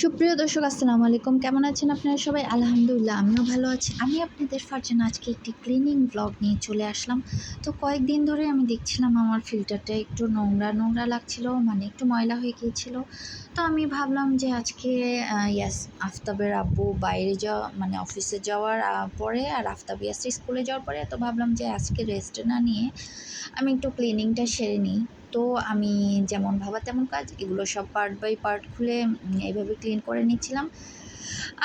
সুপ্রিয় দর্শক, আসসালামু আলাইকুম। কেমন আছেন আপনারা সবাই? আলহামদুলিল্লাহ, আমিও ভালো আছি। আমি আপনাদের ফার্জেন, আজকে একটি ক্লিনিং ব্লগ নিয়ে চলে আসলাম। তো কয়েকদিন ধরে আমি দেখছিলাম আমার ফিল্টারটা একটু নোংরা নোংরা লাগছিল মানে একটু ময়লা হয়ে গিয়েছিল। তো আমি ভাবলাম যে আজকে ইয়াস আফতাবের আব্বু বাইরে যাওয়া মানে অফিসে যাওয়ার পরে আর আফতাব ইয়াসের স্কুলে যাওয়ার পরে, তো ভাবলাম যে আজকে রেস্ট না নিয়ে আমি একটু ক্লিনিংটা সেরে নিই। তো আমি যেমন ভাবা তেমন কাজ, এগুলো সব পার্ট বাই পার্ট খুলে এইভাবে ক্লিন করে নিচ্ছিলাম।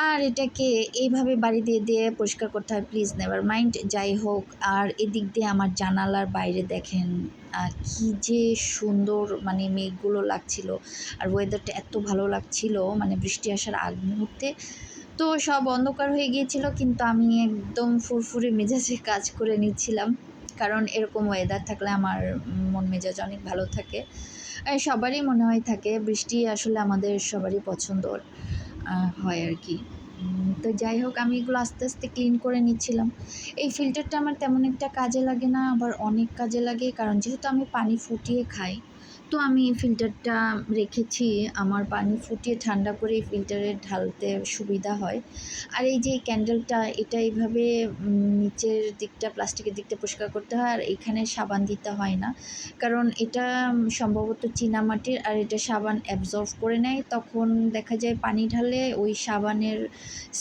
আর এটাকে এইভাবে বাড়ি দিয়ে দিয়ে পরিষ্কার করতে হয় প্লিজ নেভার মাইন্ড যাই হোক। আর এদিক দিয়ে আমার জানালার বাইরে দেখেন কি যে সুন্দর মানে মেঘগুলো লাগছিল। আর ওয়েদারটা এত ভালো লাগছিল মানে বৃষ্টি আসার আগ মুহূর্তে। তো সব অন্ধকার হয়ে গিয়েছিল, কিন্তু আমি একদম ফুরফুরে মেজাজে কাজ করে নিচ্ছিলাম। কারণ এরকম ওয়েদার থাকলে আমার মন মেজাজ অনেক ভালো থাকে। সবারই মনে হয় থাকে, বৃষ্টি আসলে আমাদের সবারই পছন্দ হয় আর কি। তো যাই হোক, আমি এগুলো আস্তে আস্তে ক্লিন করে নিচ্ছিলাম। এই ফিল্টারটা আমার তেমন একটা কাজে লাগে না, আবার অনেক কাজে লাগে, কারণ যেহেতু আমি পানি ফুটিয়ে খাই তো আমি ফিল্টারটা রেখেছি, আমার পানি ফুটিয়ে ঠান্ডা করে এই ফিল্টারে ঢালতে সুবিধা হয়। আর এই যে ক্যান্ডেলটা এটা এইভাবে নিচের দিকটা, প্লাস্টিকের দিকটা পরিষ্কার করতে হয়, আর এখানে সাবান দিতে হয় না। কারণ এটা সম্ভবত চীনামাটির আর এটা সাবান অ্যাবজর্ভ করে নেয়। তখন দেখা যায় পানি ঢালে ওই সাবানের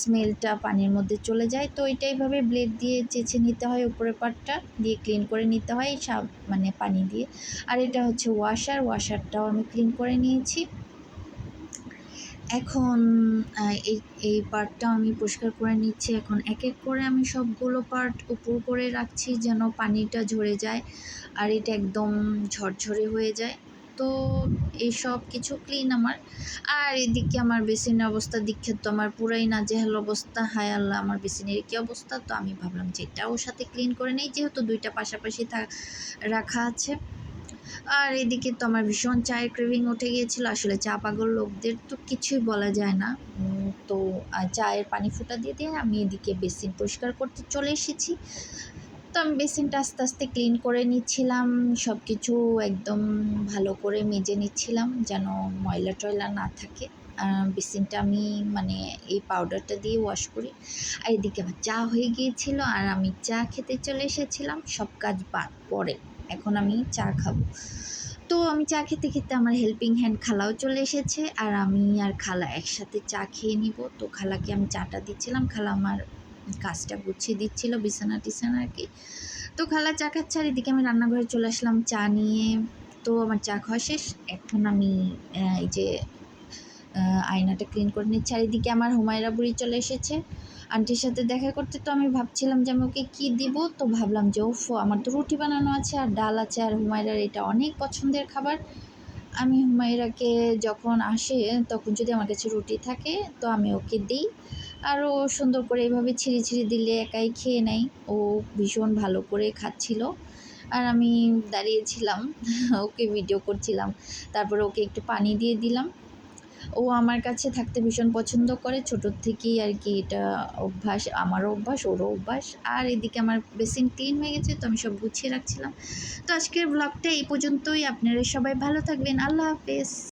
স্মেলটা পানির মধ্যে চলে যায়। তো এটা এইভাবে ব্লেড দিয়ে চেঁচে নিতে হয় উপরের পাটটা দিয়ে ক্লিন করে নিতে হয় সাব মানে পানি দিয়ে। আর এটা হচ্ছে ওয়াশার ওয়াশারটাও আমি ক্লিন করে নিয়েছি। এখন এই এই পার্টটাও আমি পরিষ্কার করে নিচ্ছি। এখন এক এক করে আমি সবগুলো পার্ট উপর করে রাখছি যেন পানিটা ঝরে যায় আর এটা একদম ঝরঝরে হয়ে যায়। তো এই সব কিছু ক্লিন আমার। আর এদিকে আমার বেসিনের অবস্থা দীক্ষার তো আমার পুরাই না নাজেহাল অবস্থা। হায় আল্লাহ, আমার বেসিনের কী অবস্থা? তো আমি ভাবলাম যে এটাও সাথে ক্লিন করে নেই, যেহেতু দুইটা পাশাপাশি রাখা আছে। আর এদিকে তো আমার ভীষণ চায়ের ক্রেভিং উঠে গিয়েছিল। আসলে চা পাগল লোকদের তো কিছুই বলা যায় না। তো চায়ের পানি ফুটা দিয়ে দিয়ে আমি এদিকে বেসিন পরিষ্কার করতে চলে এসেছি। তো আমি বেসিনটা আস্তে আস্তে ক্লিন করে নিচ্ছিলাম। সব কিছু একদম ভালো করে মেজে নিচ্ছিলাম যেন ময়লা টয়লা না থাকে। বেসিনটা আমি মানে এই পাউডারটা দিয়ে ওয়াশ করি। আর এদিকে আমার চা হয়ে গিয়েছিল আর আমি চা খেতে চলে এসেছিলাম। সব কাজ বাদ পরে এখন আমি চা খাব। তো আমি চা খেতে খেতে আমার হেল্পিং হ্যান্ড খালাও চলে এসেছে আর আমি আর খালা একসাথে চা খেয়ে নিব। তো খালাকে আমি চাটা দিচ্ছিলাম, খালা আমার কাজটা গুছিয়ে দিচ্ছিল বিছানা টিছানা আর কি। তো খালা চা খাচ্ছে আর এদিকে আমি রান্নাঘরে চলে আসলাম চা নিয়ে। তো আমার চা খাওয়া শেষ, এখন আমি এই যে আয়নাটা ক্লিন করে নিচ্ছি। আর এদিকে আমার হুমায়রা বুড়ি চলে এসেছে। আন্টির সাথে দেখা করতে তো আমি ভাবছিলাম যে আমি ওকে কী দিব, তো ভাবলাম যে ওফ আমার তো রুটি বানানো আছে আর ডাল আছে আর হুমায়রার এটা অনেক পছন্দের খাবার। আমি হুমায়রাকে যখন আসে, তখন যদি আমার কাছে রুটি থাকে, তো আমি ওকে দিই। আর ও সুন্দর করে এইভাবে ছিঁড়ে ছিঁড়ে দিলে একাই খেয়ে নেয়। ও ভীষণ ভালো করে খাচ্ছিল। আর আমি দাঁড়িয়েছিলাম, ওকে ভিডিও করছিলাম। তারপরে ওকে একটু পানি দিয়ে দিলাম। ও আমার কাছে থাকতে ভীষণ পছন্দ করে। ছোটোর থেকেই আর কি এটা অভ্যাস, আমারও অভ্যাস, ওরও অভ্যাস। আর এদিকে আমার বেসিন ক্লিন হয়ে গেছে, তো আমি সব গুছিয়ে রাখছিলাম। তো আজকের ব্লগটা এই পর্যন্তই। আপনারা সবাই ভালো থাকবেন। আল্লাহ হাফেজ।